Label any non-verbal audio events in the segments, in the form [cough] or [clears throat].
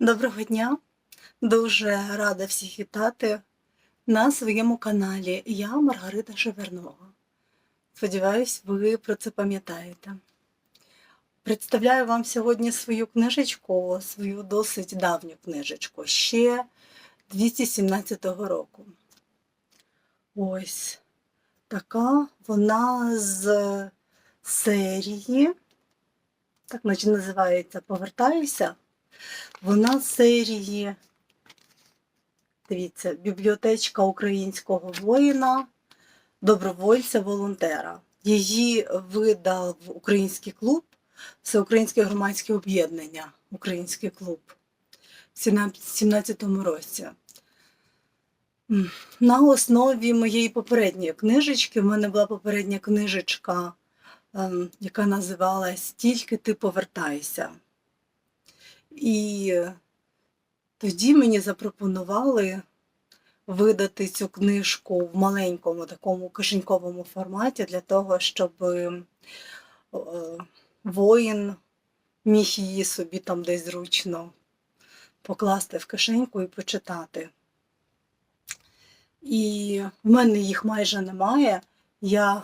Доброго дня! Дуже рада всіх вітати на своєму каналі. Я Маргарита Шевернова. Сподіваюсь, ви про це пам'ятаєте. Представляю вам сьогодні свою книжечку, свою досить давню книжечку, ще 217 року. Ось така вона з серії, так наче називається Повертаюся. Вона з серії, дивіться, бібліотечка українського воїна, добровольця, волонтера. Її видав український клуб, Всеукраїнське громадське об'єднання, Український клуб в 17-му році. На основі моєї попередньої книжечки, в мене була попередня книжечка, ем, яка називалась Тільки ти повертайся. І тоді мені запропонували видати цю книжку в маленькому такому кишеньковому форматі для того, щоб е, воїн міг її собі там десь зручно покласти в кишеньку і почитати. І в мене їх майже немає. Я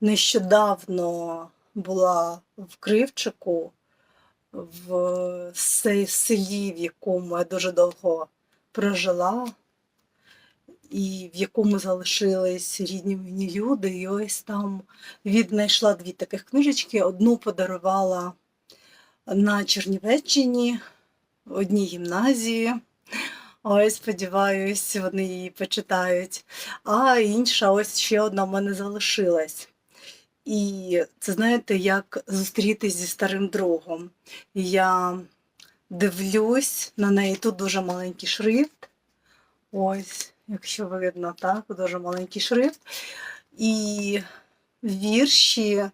нещодавно була в Кривчику в селі, в якому я дуже довго прожила, і в якому залишились рідні мені люди. І ось там віднайшла дві таких книжечки. Одну подарувала на Чернівеччині, одній гімназії. Ось, сподіваюсь, вони її почитають. А інша, ось ще одна в мене залишилась. І це знаєте, як зустрітись зі старим другом. Я дивлюсь на неї. Тут дуже маленький шрифт. Ось, якщо видно, так, дуже маленький шрифт. І вірші,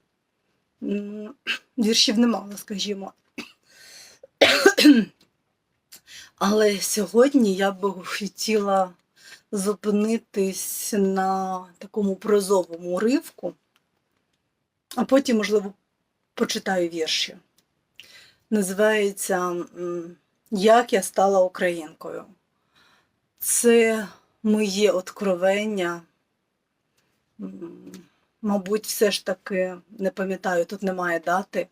віршів немало, скажімо. Але сьогодні я би хотіла зупинитись на такому прозовому уривку, а потім, можливо, почитаю вірші. Називається Як я стала українкою. Це моє откровення. Мабуть, все ж таки, не пам'ятаю, тут немає дати.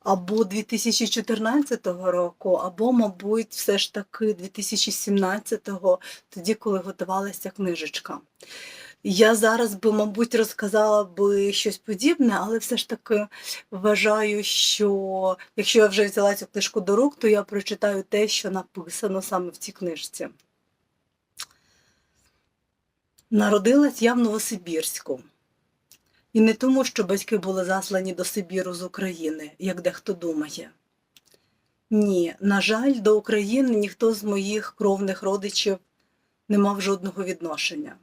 Або 2014 року, або, мабуть, все ж таки 2017-го, тоді, коли готувалася книжечка. Я зараз би, мабуть, розказала би щось подібне, але все ж таки вважаю, що якщо я вже взяла цю книжку до рук, то я прочитаю те, що написано саме в цій книжці. Народилась я в Новосибірську. І не тому, що батьки були заслані до Сибіру з України, як дехто думає. Ні, на жаль, до України ніхто з моїх кровних родичів не мав жодного відношення.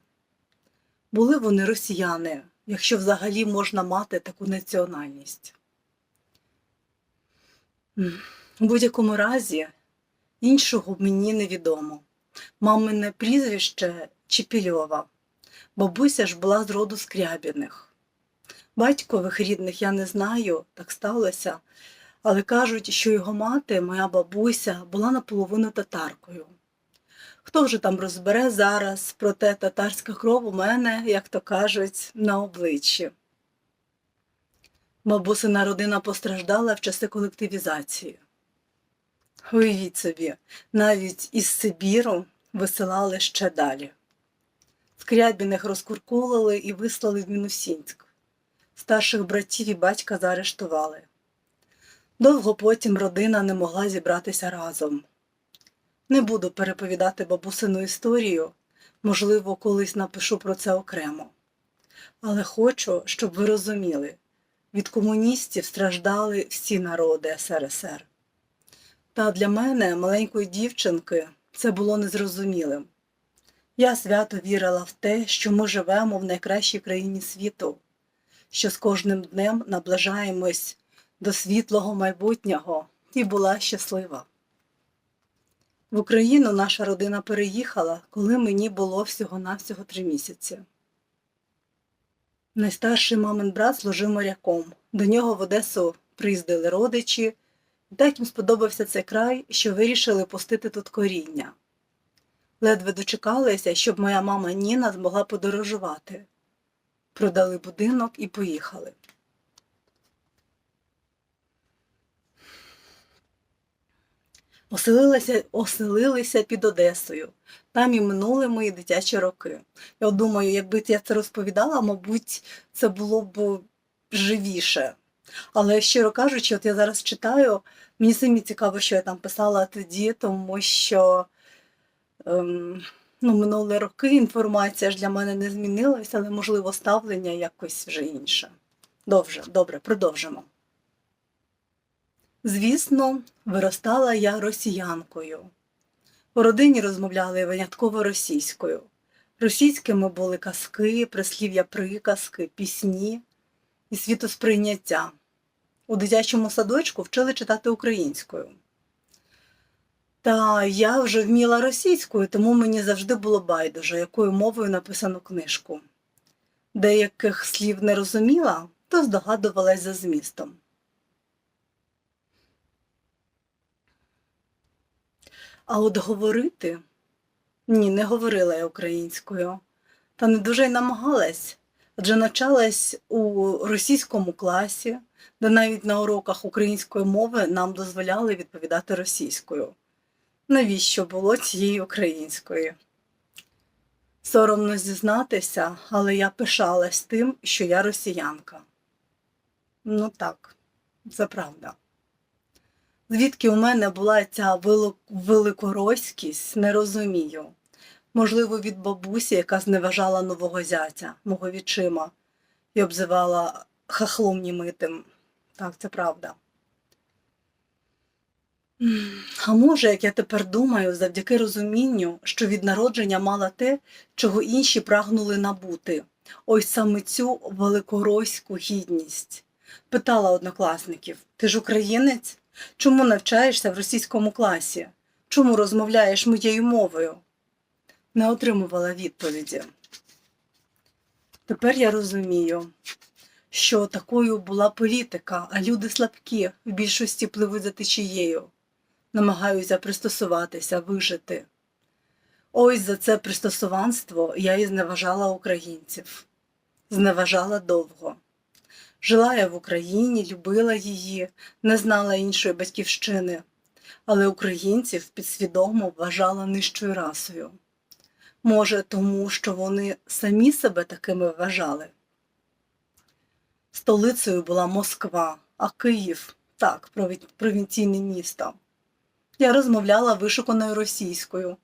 Були вони росіяни, якщо взагалі можна мати таку національність. У будь-якому разі іншого мені невідомо. Мамине прізвище Чепільова. Бабуся ж була з роду Скрябіних. Батькових рідних я не знаю, так сталося, але кажуть, що його мати, моя бабуся, була наполовину татаркою. Хто вже там розбере зараз, проте татарська кров у мене, як то кажуть, на обличчі. Бабусина родина постраждала в часи колективізації. Уявіть собі, навіть із Сибіру висилали ще далі. Скрябіних розкуркулили і вислали в Мінусінськ. Старших братів і батька заарештували. Довго потім родина не могла зібратися разом. Не буду переповідати бабусину історію, можливо, колись напишу про це окремо. Але хочу, щоб ви розуміли, від комуністів страждали всі народи СРСР. Та для мене, маленької дівчинки, це було незрозумілим. Я свято вірила в те, що ми живемо в найкращій країні світу, що з кожним днем наближаємось до світлого майбутнього і була щаслива. В Україну наша родина переїхала, коли мені було всього-навсього три місяці. Найстарший мамин брат служив моряком. До нього в Одесу приїздили родичі, Так їм сподобався цей край, що вирішили пустити тут коріння. Ледве дочекалися, щоб моя мама Ніна змогла подорожувати. Продали будинок і поїхали. Оселилися, оселилися під Одесою. Там і минули мої дитячі роки. Я думаю, якби я це розповідала, мабуть, це було б живіше. Але щиро кажучи, от я зараз читаю, мені самі цікаво, що я там писала тоді, тому що ем, ну, минулі роки інформація ж для мене не змінилася, але можливо ставлення якось вже інше. Добре, добре, продовжимо. Звісно, виростала я росіянкою. У родині розмовляли винятково російською. Російськими були казки, прислів'я приказки, пісні і світосприйняття. У дитячому садочку вчили читати українською. Та я вже вміла російською, тому мені завжди було байдуже, якою мовою написано книжку. Деяких слів не розуміла, то здогадувалась за змістом. А от говорити ні, не говорила я українською, та не дуже й намагалась, адже навчалась у російському класі, де навіть на уроках української мови нам дозволяли відповідати російською. Навіщо було цієї української? Соромно зізнатися, але я пишалась тим, що я росіянка. Ну так, це правда. Звідки у мене була ця велик- великороськість, не розумію. Можливо, від бабусі, яка зневажала нового зятя, мого відчима, і обзивала хахлом німитим. Так, це правда. А може, як я тепер думаю, завдяки розумінню, що від народження мала те, чого інші прагнули набути, ось саме цю великороську гідність. Питала однокласників: ти ж українець? Чому навчаєшся в російському класі? Чому розмовляєш моєю мовою? Не отримувала відповіді. Тепер я розумію, що такою була політика, а люди слабкі в більшості пливуть за течією, намагаються пристосуватися, вижити. Ось за це пристосуванство я і зневажала українців, зневажала довго. Жила я в Україні, любила її, не знала іншої батьківщини, але українців підсвідомо вважала нижчою расою. Може, тому що вони самі себе такими вважали. Столицею була Москва, а Київ так, провінційне місто. Я розмовляла вишуканою російською,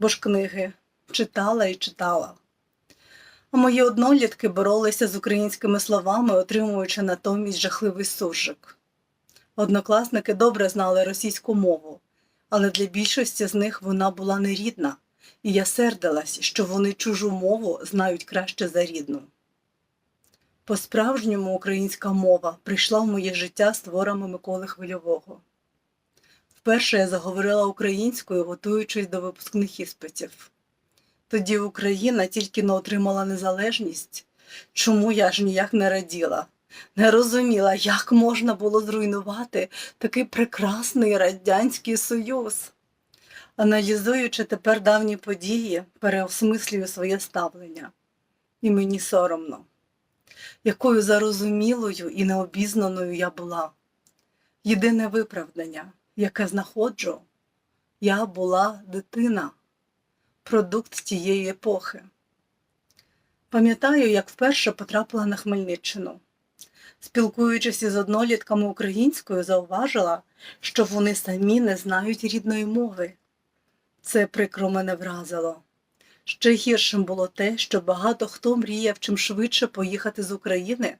бо ж книги читала і читала. А мої однолітки боролися з українськими словами, отримуючи натомість жахливий суржик. Однокласники добре знали російську мову, але для більшості з них вона була нерідна, і я сердилась, що вони чужу мову знають краще за рідну. По-справжньому українська мова прийшла в моє життя з творами Миколи Хвильового. Вперше я заговорила українською, готуючись до випускних іспитів. Тоді Україна тільки не отримала незалежність. Чому я ж ніяк не раділа? Не розуміла, як можна було зруйнувати такий прекрасний Радянський Союз. Аналізуючи тепер давні події, переосмислюю своє ставлення. І мені соромно, якою зарозумілою і необізнаною я була. Єдине виправдання, яке знаходжу, я була дитина продукт тієї епохи. Пам'ятаю, як вперше потрапила на Хмельниччину. Спілкуючись із однолітками українською, зауважила, що вони самі не знають рідної мови. Це прикро мене вразило. Ще гіршим було те, що багато хто мріяв чим швидше поїхати з України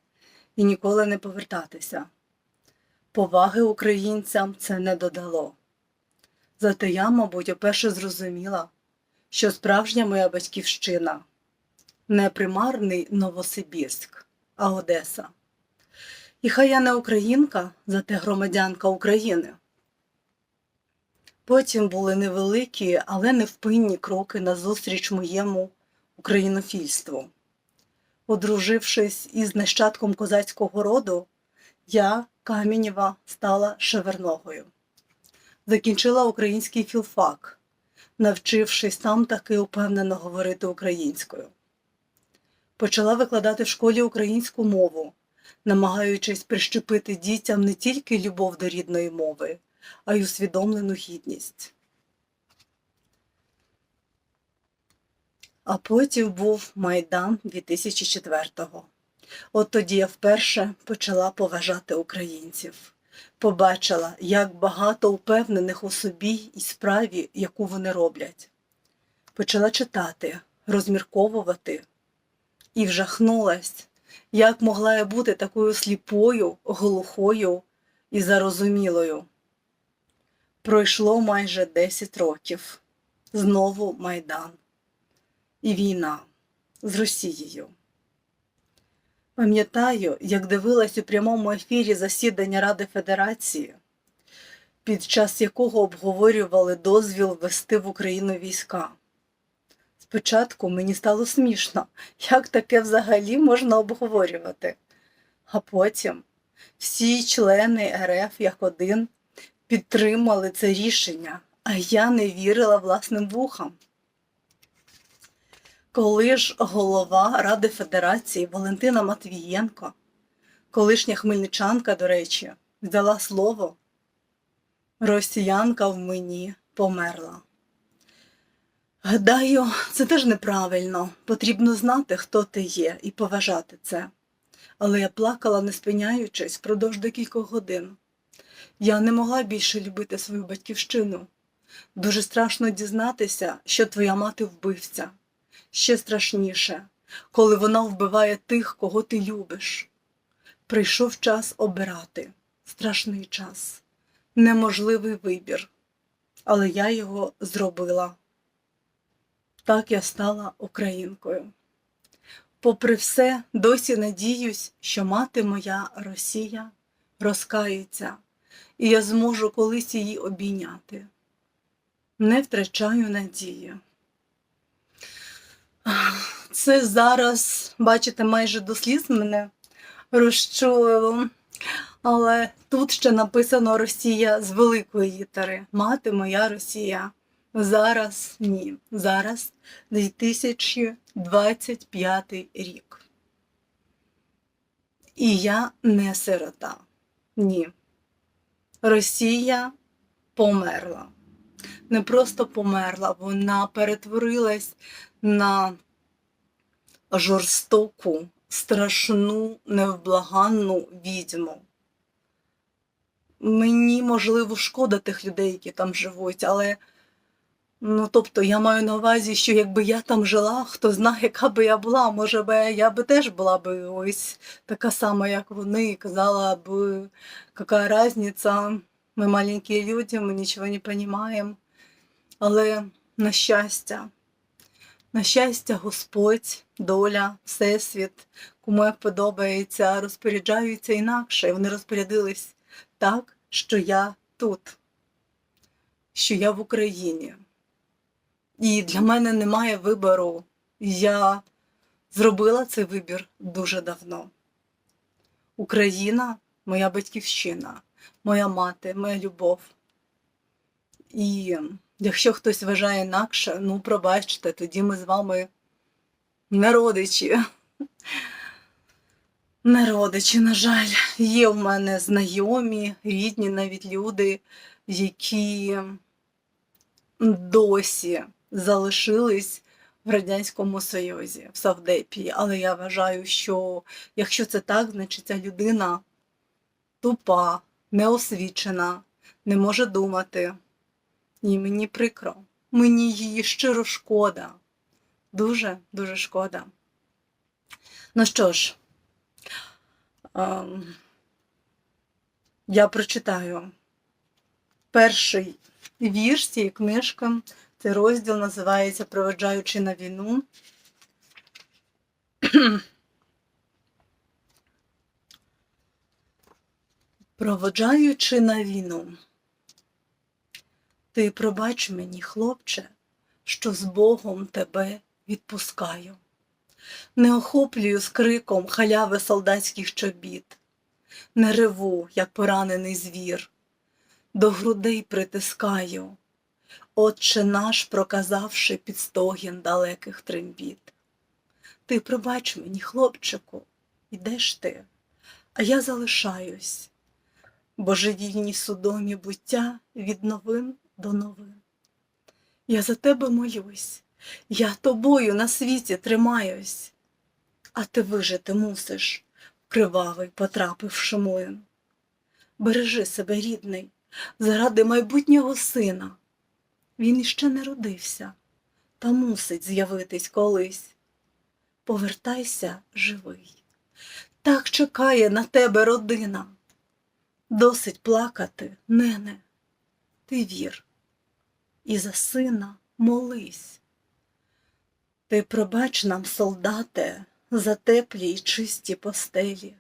і ніколи не повертатися. Поваги українцям це не додало. Зате я, мабуть, уперше зрозуміла, що справжня моя батьківщина не примарний Новосибірськ, а Одеса. І хай я не українка, зате громадянка України. Потім були невеликі, але невпинні кроки назустріч моєму українофільству. Одружившись із нащадком козацького роду, я, Камінєва, стала шеверногою. Закінчила український філфак, навчившись там таки упевнено говорити українською. Почала викладати в школі українську мову, намагаючись прищепити дітям не тільки любов до рідної мови, а й усвідомлену гідність. А потім був Майдан 2004-го. От тоді я вперше почала поважати українців, побачила, як багато упевнених у собі і справі, яку вони роблять. Почала читати, розмірковувати і вжахнулась, як могла я бути такою сліпою, глухою і зарозумілою. Пройшло майже 10 років. Знову Майдан. І війна з Росією. Пам'ятаю, як дивилась у прямому ефірі засідання Ради Федерації, під час якого обговорювали дозвіл ввести в Україну війська. Спочатку мені стало смішно, як таке взагалі можна обговорювати. А потім всі члени РФ як один підтримали це рішення, а я не вірила власним вухам. Коли ж голова Ради Федерації Валентина Матвієнко, колишня хмельничанка, до речі, взяла слово, росіянка в мені померла. Гадаю, це теж неправильно. Потрібно знати, хто ти є, і поважати це. Але я плакала, не спиняючись, впродовж декількох годин. Я не могла більше любити свою батьківщину. Дуже страшно дізнатися, що твоя мати вбивця. Ще страшніше, коли вона вбиває тих, кого ти любиш. Прийшов час обирати страшний час, неможливий вибір, але я його зробила. Так я стала українкою. Попри все, досі надіюсь, що мати моя Росія розкається, і я зможу колись її обійняти. Не втрачаю надії. Це зараз, бачите, майже до сліз мене розчулило. Але тут ще написано Росія з великої літери. Мати моя Росія. Зараз ні. Зараз 2025 рік. І я не сирота. Ні. Росія померла. Не просто померла, вона перетворилась на жорстоку, страшну, невблаганну відьму. Мені можливо шкода тих людей, які там живуть, але ну, тобто я маю на увазі, що якби я там жила, хто знає, яка би я була, може би я би теж була би ось така сама, як вони, казала б, яка різниця, ми маленькі люди, ми нічого не розуміємо. Але на щастя, на щастя, Господь, доля, Всесвіт, кому як подобається, розпоряджаються інакше. Вони розпорядились так, що я тут, що я в Україні. І для мене немає вибору. Я зробила цей вибір дуже давно. Україна моя батьківщина, моя мати, моя любов. І Якщо хтось вважає інакше, ну пробачте, тоді ми з вами не родичі. Не родичі, на жаль, є в мене знайомі, рідні навіть люди, які досі залишились в Радянському Союзі, в Савдепі. Але я вважаю, що якщо це так, значить ця людина тупа, неосвічена, не може думати. І мені прикро, мені її щиро шкода. Дуже, дуже шкода. Ну що ж, ем, я прочитаю перший вірш цієї книжки. Цей розділ називається Проведжаючи на війну. [clears throat] Проводжаючи на війну. Ти пробач мені, хлопче, що з Богом тебе відпускаю, не охоплюю з криком халяви солдатських чобіт, не реву, як поранений звір, до грудей притискаю, Отче наш, проказавши під стогін далеких трембіт. Ти пробач мені, хлопчику, ідеш ти, а я залишаюсь, божевільні судомі буття від новин до новин. Я за тебе молюсь, я тобою на світі тримаюсь, а ти вижити мусиш, кривавий, потрапивши млин. Бережи себе, рідний, заради майбутнього сина. Він іще не родився, та мусить з'явитись колись. Повертайся живий. Так чекає на тебе родина. Досить плакати, нене, ти вір, і за сина молись. Ти пробач нам, солдате, за теплі й чисті постелі,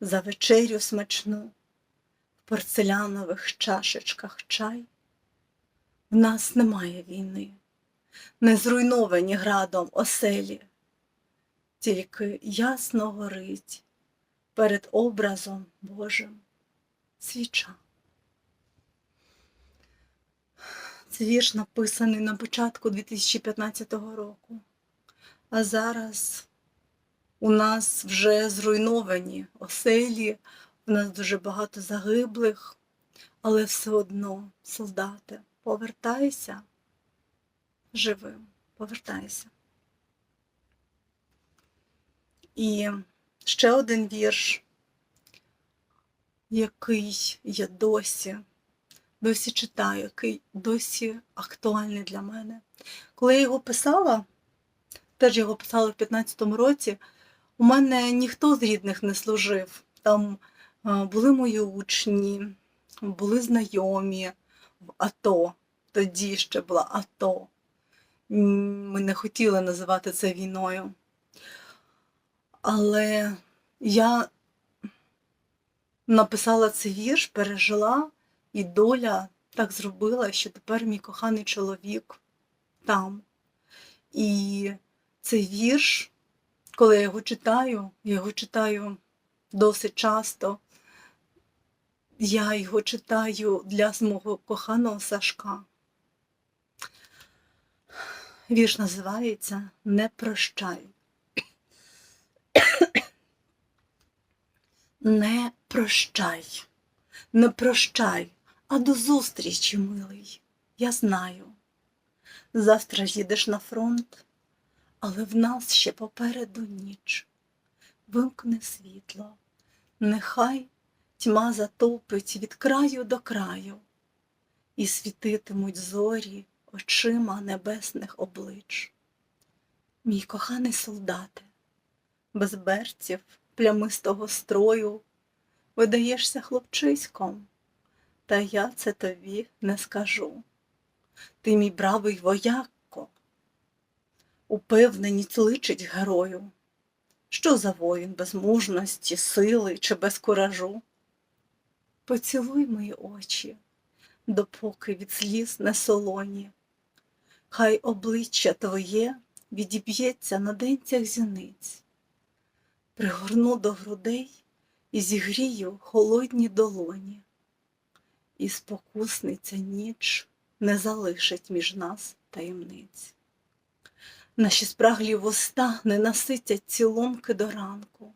за вечерю смачну, в порцелянових чашечках чай. В нас немає війни, не зруйновані градом оселі, тільки ясно горить перед образом Божим свіча. Це вірш написаний на початку 2015 року, а зараз у нас вже зруйновані оселі, у нас дуже багато загиблих, але все одно, солдати, повертайся живим, повертайся. І ще один вірш, який я досі, досі читаю, який досі актуальний для мене. Коли я його писала, теж його писала в 15-му році, у мене ніхто з рідних не служив. Там були мої учні, були знайомі в АТО. Тоді ще була АТО. Ми не хотіли називати це війною. Але я написала цей вірш, пережила, і доля так зробила, що тепер мій коханий чоловік там. І цей вірш, коли я його читаю, я його читаю досить часто. Я його читаю для мого коханого Сашка. Вірш називається Не прощай. [coughs] Не прощай, не прощай, а до зустрічі, милий. Я знаю. Завтра їдеш на фронт, але в нас ще попереду ніч. Вимкне світло, нехай тьма затопить від краю до краю, і світитимуть зорі очима небесних облич. Мій коханий солдате, без берців плямистого строю, видаєшся хлопчиськом, та я це тобі не скажу. Ти мій бравий воякко, упевненість личить герою. Що за воїн без мужності, сили чи без куражу? Поцілуй мої очі, допоки від сліз не солоні. Хай обличчя твоє відіб'ється на денцях зіниць. Пригорну до грудей і зігрію холодні долоні, і спокусниця ніч не залишить між нас таємниць. Наші спраглі вуста не наситять цілунки до ранку,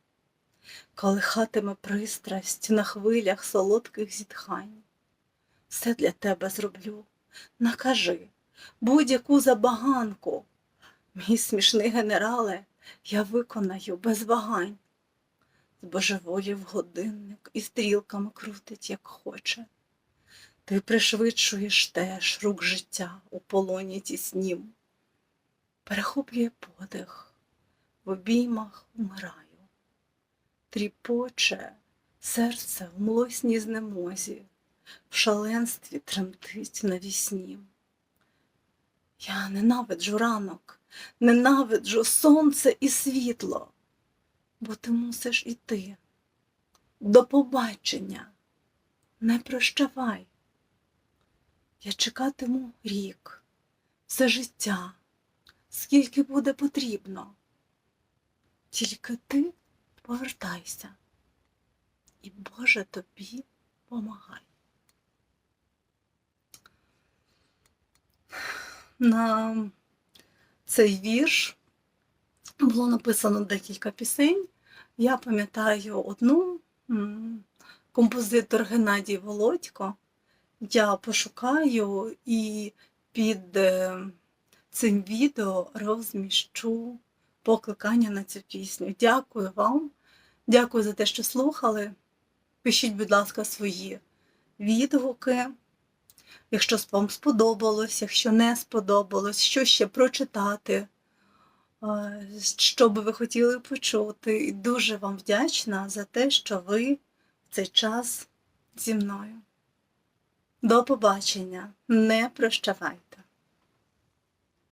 колихатиме пристрасть на хвилях солодких зітхань. Все для тебе зроблю, накажи будь-яку забаганку. Мій смішний генерале, я виконаю без вагань. Збожеволів годинник і стрілками крутить, як хоче. Ти пришвидшуєш теж рук життя у полоні тіснім. Перехоплює подих, в обіймах умираю. Тріпоче серце в млосній знемозі, в шаленстві тремтить на вісні. Я ненавиджу ранок, ненавиджу сонце і світло, бо ти мусиш іти. До побачення, не прощавай. Я чекатиму рік, все життя, скільки буде потрібно. Тільки ти повертайся. і Боже тобі помагай. На цей вірш було написано декілька пісень. Я пам'ятаю одну композитор Геннадій Володько. Я пошукаю і під е, цим відео розміщу покликання на цю пісню. Дякую вам. Дякую за те, що слухали. Пишіть, будь ласка, свої відгуки. Якщо вам сподобалось, якщо не сподобалось, що ще прочитати, е, що би ви хотіли почути. І дуже вам вдячна за те, що ви в цей час зі мною. До побачення. Не прощавайте.